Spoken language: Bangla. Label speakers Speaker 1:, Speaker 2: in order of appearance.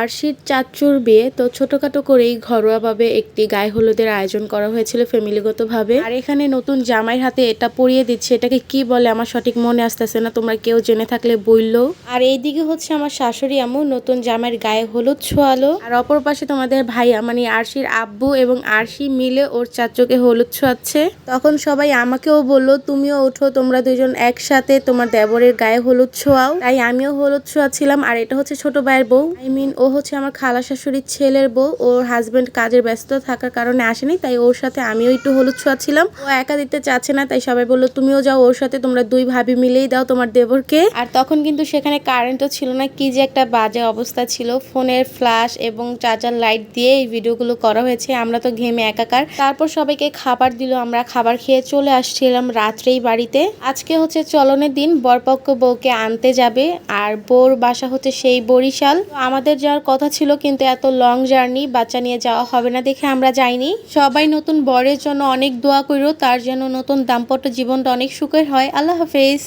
Speaker 1: আরশির চাচুর বিয়ে, তো ছোটখাটো করেই ঘরোয়াভাবে একটি গায়ে হলুদের আয়োজন করা হয়েছিল ফ্যামিলিগতভাবে। আর এখানে নতুন জামাইয়ের হাতে এটা পরিয়ে দিচ্ছে, এটাকে কি বলে আমার সঠিক মনে আসতেছে না, তোমরা কেউ জেনে থাকলে বলল আর এইদিকে হচ্ছে আমার শাশুড়ি আমু নতুন জামাইয়ের গায়ে হলুদ ছোয়ালো। আর অপর পাশে তোমাদের ভাইয়া মানে আরশির আব্বু এবং আরশি মিলে ওর চাচুকে হলুদ ছোয়াচ্ছে। তখন সবাই আমাকেও বলল, তুমিও ওঠো, তোমরা দুজন একসাথে তোমার দেবরের গায়ে হলুদ ছোয়াও। তাই আমিও হলুদ ছোঁয়াছিলাম আর এটা হচ্ছে ছোট ভাইয়ের বউ। আই মিন, ও হচ্ছে আমার খালা শাশুড়ির ছেলের বউ। ওর হাজব্যান্ড কাজের ব্যস্ত থাকার কারণে আসেনি, তাই ওর সাথে আমিও একটু হলুদ ছোঁয়া ছিলাম ও একা দিতে চাচ্ছে না, তাই সবাই বলল, তুমিও যাও ওর সাথে, তোমরা দুই ভাবি মিলেই দাও তোমার দেবরকে। আর তখন কিন্তু সেখানে কারেন্টও ছিল না, কি যে একটা বাজে অবস্থা ছিল। ফোনের ফ্ল্যাশ এবং চার্জার লাইট দিয়ে এই ভিডিওগুলো করা হয়েছে, আমরা তো ঘেমে একাকার। তারপর সবাইকে খাবার দিল, আমরা খাবার খেয়ে চলে আসছিলাম রাত্রেই বাড়িতে। আজকে হচ্ছে চলনের দিন, বরপক্ষ বউকে আনতে যাবে, আর বউর বাসা হচ্ছে সেই বরিশাল। আমাদের আমাদের যাওয়ার কথা ছিল, কিন্তু এত লং জার্নি বাচ্চা নিয়ে যাওয়া হবে না দেখে আমরা যাইনি। সবাই নতুন বরের জন্য অনেক দোয়া করো তার যেন নতুন দাম্পত্য জীবনটা অনেক সুখের হয়। আল্লাহ হাফেজ।